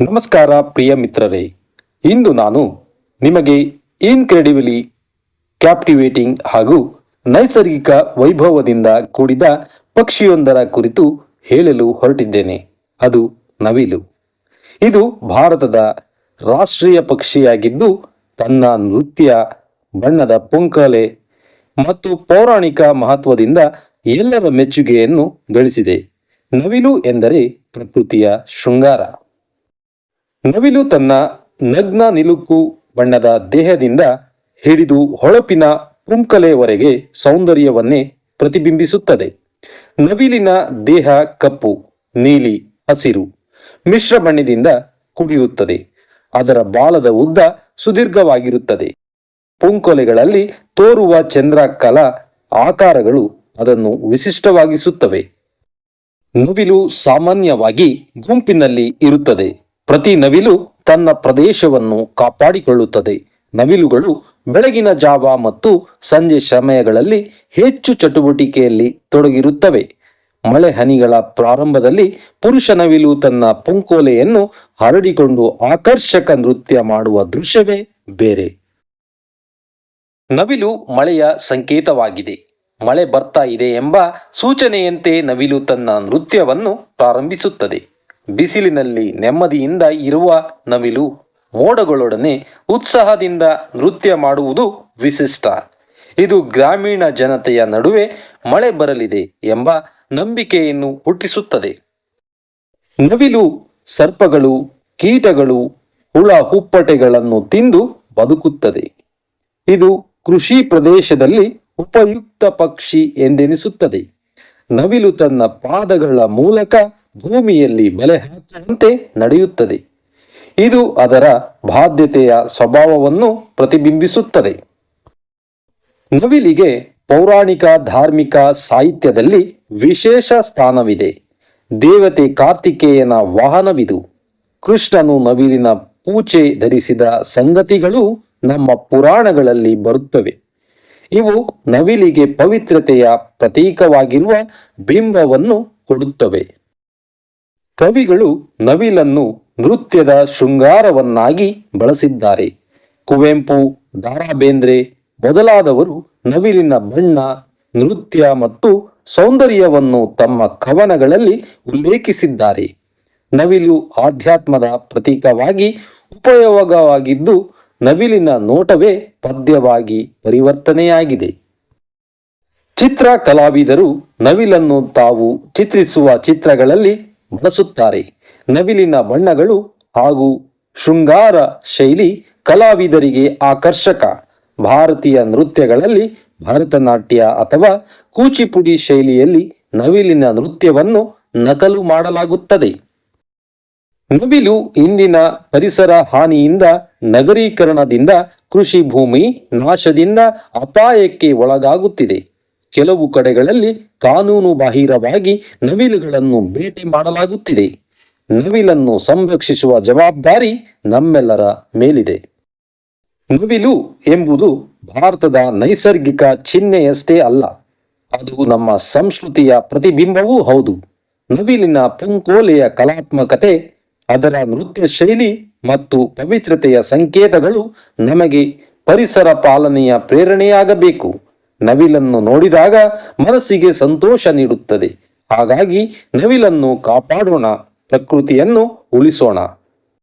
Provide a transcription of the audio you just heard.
ನಮಸ್ಕಾರ ಪ್ರಿಯ ಮಿತ್ರರೇ. ಇಂದು ನಾನು ನಿಮಗೆ ಇನ್ಕ್ರೆಡಿಬಲಿ ಕ್ಯಾಪ್ಟಿವೇಟಿಂಗ್ ಹಾಗೂ ನೈಸರ್ಗಿಕ ವೈಭವದಿಂದ ಕೂಡಿದ ಪಕ್ಷಿಯೊಂದರ ಕುರಿತು ಹೇಳಲು ಹೊರಟಿದ್ದೇನೆ. ಅದು ನವಿಲು. ಇದು ಭಾರತದ ರಾಷ್ಟ್ರೀಯ ಪಕ್ಷಿಯಾಗಿದ್ದು, ತನ್ನ ನೃತ್ಯ ಬಣ್ಣದ ಪುಂಕಲೆ ಮತ್ತು ಪೌರಾಣಿಕ ಮಹತ್ವದಿಂದ ಎಲ್ಲರ ಮೆಚ್ಚುಗೆಯನ್ನು ಗಳಿಸಿದೆ. ನವಿಲು ಎಂದರೆ ಪ್ರಕೃತಿಯ ಶೃಂಗಾರ. ನವಿಲು ತನ್ನ ನಗ್ನ ನಿಲುಕು ಬಣ್ಣದ ದೇಹದಿಂದ ಹಿಡಿದು ಹೊಳಪಿನ ಪುಂಕಲೆವರೆಗೆ ಸೌಂದರ್ಯವನ್ನೇ ಪ್ರತಿಬಿಂಬಿಸುತ್ತದೆ. ನವಿಲಿನ ದೇಹ ಕಪ್ಪು, ನೀಲಿ, ಹಸಿರು, ಮಿಶ್ರ ಬಣ್ಣದಿಂದ ಕೂಡಿರುತ್ತದೆ. ಅದರ ಬಾಲದ ಉದ್ದ ಸುದೀರ್ಘವಾಗಿರುತ್ತದೆ. ಪುಂಕೊಲೆಗಳಲ್ಲಿ ತೋರುವ ಚಂದ್ರಕಲ ಆಕಾರಗಳು ಅದನ್ನು ವಿಶಿಷ್ಟವಾಗಿಸುತ್ತವೆ. ನವಿಲು ಸಾಮಾನ್ಯವಾಗಿ ಗುಂಪಿನಲ್ಲಿ ಇರುತ್ತದೆ. ಪ್ರತಿ ನವಿಲು ತನ್ನ ಪ್ರದೇಶವನ್ನು ಕಾಪಾಡಿಕೊಳ್ಳುತ್ತದೆ. ನವಿಲುಗಳು ಬೆಳಗಿನ ಜಾವ ಮತ್ತು ಸಂಜೆ ಸಮಯಗಳಲ್ಲಿ ಹೆಚ್ಚು ಚಟುವಟಿಕೆಯಲ್ಲಿ ತೊಡಗಿರುತ್ತವೆ. ಮಳೆ ಹನಿಗಳ ಪ್ರಾರಂಭದಲ್ಲಿ ಪುರುಷ ನವಿಲು ತನ್ನ ಪುಂಕೋಲೆಯನ್ನು ಹರಡಿಕೊಂಡು ಆಕರ್ಷಕ ನೃತ್ಯ ಮಾಡುವ ದೃಶ್ಯವೇ ಬೇರೆ. ನವಿಲು ಮಳೆಯ ಸಂಕೇತವಾಗಿದೆ. ಮಳೆ ಬರ್ತಾ ಇದೆ ಎಂಬ ಸೂಚನೆಯಂತೆ ನವಿಲು ತನ್ನ ನೃತ್ಯವನ್ನು ಪ್ರಾರಂಭಿಸುತ್ತದೆ. ಬಿಸಿಲಿನಲ್ಲಿ ನೆಮ್ಮದಿಯಿಂದ ಇರುವ ನವಿಲು ಮೋಡಗಳೊಡನೆ ಉತ್ಸಾಹದಿಂದ ನೃತ್ಯ ಮಾಡುವುದು ವಿಶಿಷ್ಟ. ಇದು ಗ್ರಾಮೀಣ ಜನತೆಯ ನಡುವೆ ಮಳೆ ಬರಲಿದೆ ಎಂಬ ನಂಬಿಕೆಯನ್ನು ಹುಟ್ಟಿಸುತ್ತದೆ. ನವಿಲು ಸರ್ಪಗಳು, ಕೀಟಗಳು, ಹುಳ, ಹುಪ್ಪಟೆಗಳನ್ನು ತಿಂದು ಬದುಕುತ್ತದೆ. ಇದು ಕೃಷಿ ಪ್ರದೇಶದಲ್ಲಿ ಉಪಯುಕ್ತ ಪಕ್ಷಿ ಎಂದೆನಿಸುತ್ತದೆ. ನವಿಲು ತನ್ನ ಪಾದಗಳ ಮೂಲಕ ಭೂಮಿಯಲ್ಲಿ ಬೆಲೆ ಹಾಕುವಂತೆ ನಡೆಯುತ್ತದೆ. ಇದು ಅದರ ಬಾಧ್ಯತೆಯ ಸ್ವಭಾವವನ್ನು ಪ್ರತಿಬಿಂಬಿಸುತ್ತದೆ. ನವಿಲಿಗೆ ಪೌರಾಣಿಕ ಧಾರ್ಮಿಕ ಸಾಹಿತ್ಯದಲ್ಲಿ ವಿಶೇಷ ಸ್ಥಾನವಿದೆ. ದೇವತೆ ಕಾರ್ತಿಕೇಯನ ವಾಹನವಿದು. ಕೃಷ್ಣನು ನವಿಲಿನ ಪೂಜೆ ಧರಿಸಿದ ಸಂಗತಿಗಳು ನಮ್ಮ ಪುರಾಣಗಳಲ್ಲಿ ಬರುತ್ತವೆ. ಇವು ನವಿಲಿಗೆ ಪವಿತ್ರತೆಯ ಪ್ರತೀಕವಾಗಿರುವ ಬಿಂಬವನ್ನು ಕೊಡುತ್ತವೆ. ಕವಿಗಳು ನವಿಲನ್ನು ನೃತ್ಯದ ಶೃಂಗಾರವನ್ನಾಗಿ ಬಳಸಿದ್ದಾರೆ. ಕುವೆಂಪು ದಾರಾ ಬೇಂದ್ರೆ ಮೊದಲಾದವರು ನವಿಲಿನ ಬಣ್ಣ, ನೃತ್ಯ ಮತ್ತು ಸೌಂದರ್ಯವನ್ನು ತಮ್ಮ ಕವನಗಳಲ್ಲಿ ಉಲ್ಲೇಖಿಸಿದ್ದಾರೆ. ನವಿಲು ಆಧ್ಯಾತ್ಮದ ಪ್ರತೀಕವಾಗಿ ಉಪಯೋಗವಾಗಿದ್ದು ನವಿಲಿನ ನೋಟವೇ ಪದ್ಯವಾಗಿ ಪರಿವರ್ತನೆಯಾಗಿದೆ. ಚಿತ್ರ ಕಲಾವಿದರು ನವಿಲನ್ನು ತಾವು ಚಿತ್ರಿಸುವ ಚಿತ್ರಗಳಲ್ಲಿ ಬಳಸುತ್ತಾರೆ. ನವಿಲಿನ ಬಣ್ಣಗಳು ಹಾಗೂ ಶೃಂಗಾರ ಶೈಲಿ ಕಲಾವಿದರಿಗೆ ಆಕರ್ಷಕ. ಭಾರತೀಯ ನೃತ್ಯಗಳಲ್ಲಿ ಭರತನಾಟ್ಯ ಅಥವಾ ಕೂಚಿಪುಡಿ ಶೈಲಿಯಲ್ಲಿ ನವಿಲಿನ ನೃತ್ಯವನ್ನು ನಕಲು ಮಾಡಲಾಗುತ್ತದೆ. ನವಿಲು ಇಂದಿನ ಪರಿಸರ ಹಾನಿಯಿಂದ ನಗರೀಕರಣದಿಂದ ಕೃಷಿ ಭೂಮಿ ನಾಶದಿಂದ ಅಪಾಯಕ್ಕೆ ಒಳಗಾಗುತ್ತಿದೆ. ಕೆಲವು ಕಡೆಗಳಲ್ಲಿ ಕಾನೂನು ಬಾಹಿರವಾಗಿ ನವಿಲುಗಳನ್ನು ಭೇಟಿ ಮಾಡಲಾಗುತ್ತಿದೆ. ನವಿಲನ್ನು ಸಂರಕ್ಷಿಸುವ ಜವಾಬ್ದಾರಿ ನಮ್ಮೆಲ್ಲರ ಮೇಲಿದೆ. ನವಿಲು ಎಂಬುದು ಭಾರತದ ನೈಸರ್ಗಿಕ ಚಿಹ್ನೆಯಷ್ಟೇ ಅಲ್ಲ, ಅದು ನಮ್ಮ ಸಂಸ್ಕೃತಿಯ ಪ್ರತಿಬಿಂಬವೂ ಹೌದು. ನವಿಲಿನ ಪುಂಕೋಲೆಯ ಕಲಾತ್ಮಕತೆ, ಅದರ ನೃತ್ಯ ಶೈಲಿ ಮತ್ತು ಪವಿತ್ರತೆಯ ಸಂಕೇತಗಳು ನಮಗೆ ಪರಿಸರ ಪಾಲನೆಯ ಪ್ರೇರಣೆಯಾಗಬೇಕು. ನವಿಲನ್ನು ನೋಡಿದಾಗ ಮನಸ್ಸಿಗೆ ಸಂತೋಷ ನೀಡುತ್ತದೆ. ಹಾಗಾಗಿ ನವಿಲನ್ನು ಕಾಪಾಡೋಣ, ಪ್ರಕೃತಿಯನ್ನು ಉಳಿಸೋಣ.